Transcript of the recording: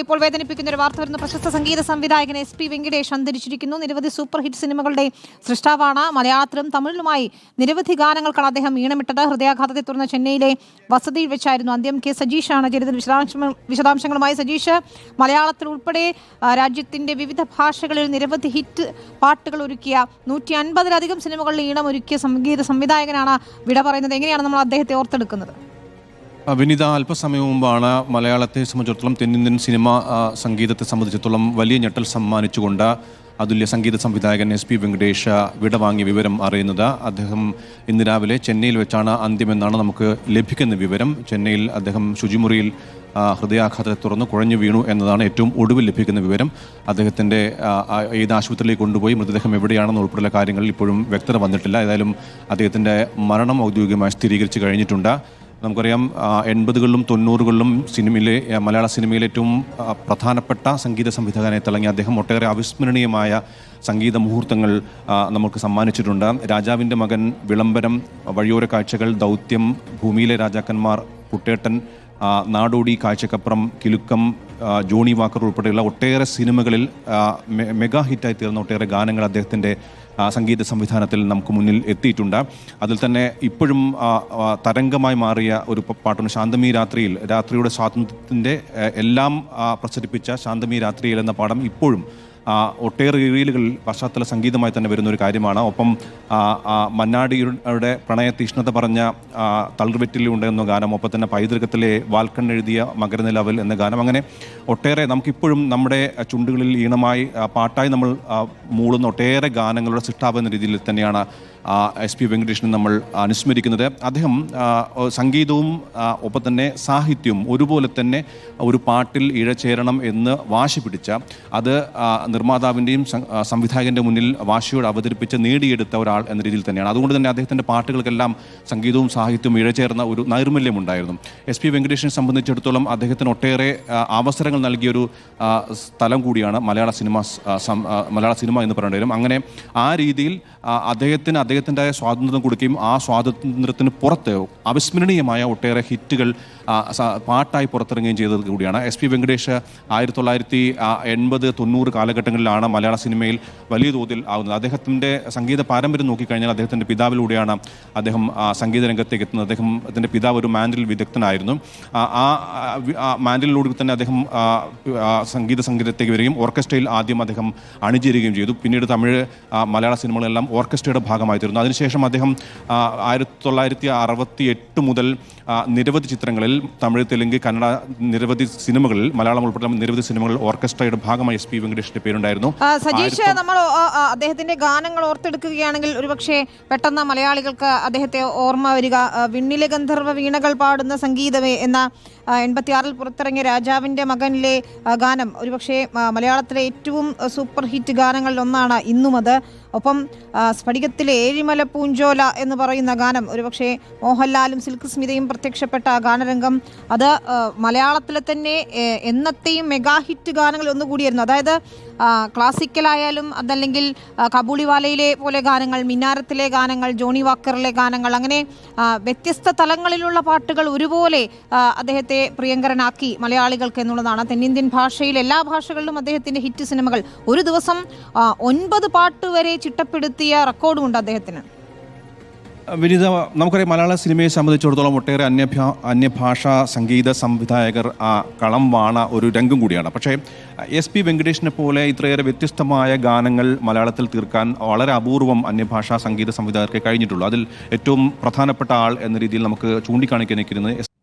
ഇപ്പോൾ വേദനിപ്പിക്കുന്ന ഒരു വാർത്ത വരുന്ന. പ്രശസ്ത സംഗീത സംവിധായകൻ എസ് പി വെങ്കടേഷ് അന്തരിച്ചിരിക്കുന്നു. നിരവധി സൂപ്പർ ഹിറ്റ് സിനിമകളുടെ സൃഷ്ടാവാണ് മലയാളത്തിലും തമിഴിലുമായി നിരവധി ഗാനങ്ങൾക്കാണ് അദ്ദേഹം ഈണമിട്ടത്. ഹൃദയാഘാതത്തെ തുടർന്ന് ചെന്നൈയിലെ വസതിയിൽ വെച്ചായിരുന്നു അന്ത്യം. കെ സജീഷാണ് ചരിത്ര വിശദാംശങ്ങളുമായി സജീഷ്. മലയാളത്തിൽ ഉൾപ്പെടെ രാജ്യത്തിന്റെ വിവിധ ഭാഷകളിൽ നിരവധി ഹിറ്റ് പാട്ടുകൾ ഒരുക്കിയ നൂറ്റി അൻപതിലധികം സിനിമകളിൽ ഈണം ഒരുക്കിയ സംഗീത സംവിധായകനാണ് വിട പറയുന്നത്. എങ്ങനെയാണ് നമ്മൾ അദ്ദേഹത്തെ ഓർത്തെടുക്കുന്നത്? വിനിത അല്പസമയം മുമ്പാണ് മലയാളത്തെ സംബന്ധിച്ചിടത്തോളം തെന്നിന്ത്യൻ സിനിമ സംഗീതത്തെ സംബന്ധിച്ചിടത്തോളം വലിയ ഞെട്ടൽ സമ്മാനിച്ചുകൊണ്ട് അതുല്യ സംഗീത സംവിധായകൻ എസ് പി വെങ്കടേഷ് വിടവാങ്ങിയ വിവരം അറിയുന്നത്. അദ്ദേഹം ഇന്ന് രാവിലെ ചെന്നൈയിൽ വെച്ചാണ് അന്ത്യമെന്നാണ് നമുക്ക് ലഭിക്കുന്ന വിവരം. ചെന്നൈയിൽ അദ്ദേഹം ശുചിമുറിയിൽ ഹൃദയാഘാതത്തെ തുടർന്ന് കുഴഞ്ഞു വീണു എന്നതാണ് ഏറ്റവും ഒടുവിൽ ലഭിക്കുന്ന വിവരം. അദ്ദേഹത്തിന്റെ ഏത് ആശുപത്രിയിലേക്ക് കൊണ്ടുപോയി മൃതദേഹം എവിടെയാണെന്ന് ഉൾപ്പെടെയുള്ള കാര്യങ്ങളിൽ ഇപ്പോഴും വ്യക്തത വന്നിട്ടില്ല. ഏതായാലും അദ്ദേഹത്തിന്റെ മരണം ഔദ്യോഗികമായി സ്ഥിരീകരിച്ച് കഴിഞ്ഞിട്ടുണ്ട്. നമുക്കറിയാം എൺപതുകളിലും തൊണ്ണൂറുകളിലും സിനിമയിലെ മലയാള സിനിമയിലെ ഏറ്റവും പ്രധാനപ്പെട്ട സംഗീത സംവിധായകനെ തിളങ്ങി അദ്ദേഹം ഒട്ടേറെ അവിസ്മരണീയമായ സംഗീത മുഹൂർത്തങ്ങൾ നമുക്ക് സമ്മാനിച്ചിട്ടുണ്ട്. രാജാവിന്റെ മകൻ വിളംബരം വഴിയോര കാഴ്ചകൾ ദൗത്യം ഭൂമിയിലെ രാജാക്കന്മാർ കുട്ടേട്ടൻ നാടോടി കാഴ്ചക്കപ്പുറം കിലുക്കം ജോണി വാക്കർ ഉൾപ്പെടെയുള്ള ഒട്ടേറെ സിനിമകളിൽ മെഗാ ഹിറ്റായി തീർന്ന ഒട്ടേറെ ഗാനങ്ങൾ അദ്ദേഹത്തിന്റെ സംഗീത സംവിധാനത്തിൽ നമുക്ക് മുന്നിൽ എത്തിയിട്ടുണ്ട്. അതിൽ തന്നെ ഇപ്പോഴും തരംഗമായി മാറിയ ഒരു പാട്ടാണ് ശാന്തമീ രാത്രിയിൽ. രാത്രിയുടെ സ്വാതന്ത്ര്യത്തിന്റെ എല്ലാം പ്രസരിപ്പിച്ച ശാന്തമീ രാത്രിയിൽ എന്ന പാഠം ഇപ്പോഴും ഒട്ടേറെ റീലുകളിൽ പശ്ചാത്തല സംഗീതമായി തന്നെ വരുന്ന ഒരു കാര്യമാണ്. ഒപ്പം മന്നാടിയുടെ പ്രണയ തീഷ്ണത പറഞ്ഞ തളർവെറ്റിലി തളിർവെറ്റിലുണ്ട് എന്ന ഗാനം ഒപ്പം തന്നെ പൈതൃകത്തിലെ വാൽക്കൺ എഴുതിയ മകരനിലവൽ എന്ന ഗാനം. അങ്ങനെ ഒട്ടേറെ നമുക്കിപ്പോഴും നമ്മുടെ ചുണ്ടുകളിൽ ഈണമായി പാട്ടായി നമ്മൾ മൂളുന്ന ഒട്ടേറെ ഗാനങ്ങളുടെ സൃഷ്ടാവ് രീതിയിൽ തന്നെയാണ് എസ് പി വെങ്കടേഷിനെ നമ്മൾ അനുസ്മരിക്കുന്നത്. അദ്ദേഹം സംഗീതവും ഒപ്പം തന്നെ സാഹിത്യവും ഒരുപോലെ തന്നെ ഒരു പാട്ടിൽ ഇഴചേരണം എന്ന് വാശി പിടിച്ച അത് നിർമ്മാതാവിന്റെയും സംവിധായകന്റെ മുന്നിൽ വാശിയോട് അവതരിപ്പിച്ച് നേടിയെടുത്ത ഒരാൾ എന്ന രീതിയിൽ തന്നെയാണ്. അതുകൊണ്ട് തന്നെ അദ്ദേഹത്തിന്റെ പാട്ടുകൾക്കെല്ലാം സംഗീതവും സാഹിത്യവും ഇഴചേർന്ന ഒരു നൈർമല്യമുണ്ടായിരുന്നു എസ് പി വെങ്കടേഷിനെ സംബന്ധിച്ചിടത്തോളം അദ്ദേഹത്തിന് ഒട്ടേറെ അവസരങ്ങൾ നൽകിയൊരു സ്ഥലം കൂടിയാണ് മലയാള സിനിമ മലയാള സിനിമ എന്ന് പറയേണ്ടി വരും. അങ്ങനെ ആ രീതിയിൽ അദ്ദേഹത്തിന് അദ്ദേഹത്തിന് അദ്ദേഹത്തിന്റെ സ്വാതന്ത്ര്യം കൊടുക്കുകയും ആ സ്വാതന്ത്ര്യത്തിന് പുറത്ത് അവിസ്മരണീയമായ ഒട്ടേറെ ഹിറ്റുകൾ പാട്ടായി പുറത്തിറങ്ങുകയും ചെയ്തത് കൂടിയാണ്. എസ് പി വെങ്കടേഷ് ആയിരത്തി തൊള്ളായിരത്തി എൺപത് തൊണ്ണൂറ് കാലഘട്ടങ്ങളിലാണ് മലയാള സിനിമയിൽ വലിയ തോതിൽ ആവുന്നത്. അദ്ദേഹത്തിന്റെ സംഗീത പാരമ്പര്യം നോക്കിക്കഴിഞ്ഞാൽ അദ്ദേഹത്തിന്റെ പിതാവിലൂടെയാണ് അദ്ദേഹം സംഗീത രംഗത്തേക്ക് എത്തുന്നത്. അദ്ദേഹത്തിന്റെ പിതാവ് ഒരു മാൻഡിൽ വിദഗ്ധനായിരുന്നു. ആ, മാൻഡിലൂടെ തന്നെ അദ്ദേഹം സംഗീത സംഗീതത്തേക്ക് വരികയും ഓർക്കസ്ട്രയിൽ ആദ്യം അദ്ദേഹം അണിചേരുകയും ചെയ്തു. പിന്നീട് തമിഴ് മലയാള സിനിമകളെല്ലാം ഓർക്കസ്ട്രയുടെ ഭാഗമായി തീർന്നു അതിനുശേഷം അദ്ദേഹം ആയിരത്തി തൊള്ളായിരത്തി അറുപത്തി എട്ട് മുതൽ നിരവധി ചിത്രങ്ങളിൽ തമിഴ് തെലുങ്ക് കന്നഡ നിരവധി സിനിമകളിൽ മലയാളം ഉൾപ്പെടെ നിരവധി സിനിമകളിൽ ഓർക്കസ്ട്രയുടെ ഭാഗമായി എസ് പി വെങ്കടേഷിന്റെ പേരുണ്ടായിരുന്നു. സജീഷ് നമ്മൾ അദ്ദേഹത്തിന്റെ ഗാനങ്ങൾ ഓർത്തെടുക്കുകയാണെങ്കിൽ ഒരുപക്ഷെ പെട്ടെന്ന് മലയാളികൾക്ക് അദ്ദേഹത്തെ ഓർമ്മ വരിക. വിണ്ണിലെ ഗന്ധർവ വീണകൾ പാടുന്ന സംഗീതമേ എന്ന എൺപത്തിയാറിൽ പുറത്തിറങ്ങിയ രാജാവിന്റെ മകനിലെ ഗാനം ഒരുപക്ഷെ മലയാളത്തിലെ ഏറ്റവും സൂപ്പർ ഹിറ്റ് ഗാനങ്ങളിൽ ഒന്നാണ് ഇന്നും അത് ഒപ്പം സ്ഫടികത്തിലെ ഏഴിമല പൂഞ്ചോല എന്ന് പറയുന്ന ഗാനം ഒരുപക്ഷെ മോഹൻലാലും സിൽക്ക് സ്മിതയും പ്രത്യക്ഷപ്പെട്ട ഗാനരംഗം അത് മലയാളത്തിലെ തന്നെ എന്നത്തെയും മെഗാ ഹിറ്റ് ഗാനങ്ങളിൽ ഒന്നുകൂടിയായിരുന്നു. അതായത് ക്ലാസിക്കലായാലും അതല്ലെങ്കിൽ കബൂളിവാലയിലെ പോലെ ഗാനങ്ങൾ മിന്നാരത്തിലെ ഗാനങ്ങൾ ജോണി വാക്കറിലെ ഗാനങ്ങൾ അങ്ങനെ വ്യത്യസ്ത തലങ്ങളിലുള്ള പാട്ടുകൾ ഒരുപോലെ അദ്ദേഹത്തെ പ്രിയങ്കരനാക്കി മലയാളികൾക്ക് എന്നുള്ളതാണ്. തെന്നിന്ത്യൻ ഭാഷയിൽ എല്ലാ ഭാഷകളിലും അദ്ദേഹത്തിന്റെ ഹിറ്റ് സിനിമകൾ ഒരു ദിവസം ഒൻപത് പാട്ട് വരെ ചിട്ടപ്പെടുത്തിയ റെക്കോർഡുമുണ്ട് അദ്ദേഹത്തിന്. വിനീത നമുക്കറിയാം മലയാള സിനിമയെ സംബന്ധിച്ചിടത്തോളം ഒട്ടേറെ അന്യഭാ അന്യഭാഷാ സംഗീത സംവിധായകർ ആ കളം വാണ ഒരു രംഗം കൂടിയാണ്. പക്ഷേ എസ് പി വെങ്കടേഷിനെ പോലെ ഇത്രയേറെ വ്യത്യസ്തമായ ഗാനങ്ങൾ മലയാളത്തിൽ തീർക്കാൻ വളരെ അപൂർവം അന്യഭാഷാ സംഗീത സംവിധായകർക്ക് കഴിഞ്ഞിട്ടുള്ളൂ. അതിൽ ഏറ്റവും പ്രധാനപ്പെട്ട ആൾ എന്ന രീതിയിൽ നമുക്ക് ചൂണ്ടിക്കാണിക്കാൻ നിൽക്കുന്നത്